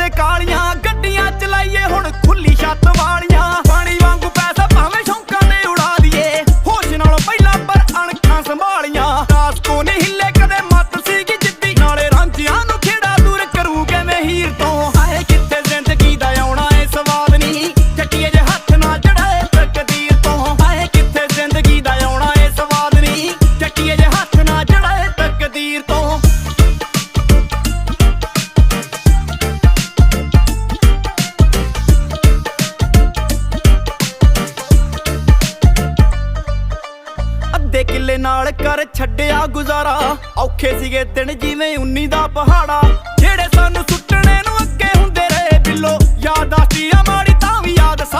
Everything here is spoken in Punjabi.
ਦੇ ਕਾਲੀਆਂ ਅੱਧੇ ਕਿੱਲੇ ਨਾਲ ਕਰ ਛੱਡਿਆ ਗੁਜ਼ਾਰਾ। ਔਖੇ ਸੀਗੇ ਦਿਨ ਜਿਵੇਂ 19 ਦਾ ਪਹਾੜਾ। ਜਿਹੜੇ ਸਾਨੂੰ ਸੁੱਟਣੇ ਨੂੰ ਅੱਗੇ ਹੁੰਦੇ ਰਹੇ, ਬਿੱਲੋ ਆ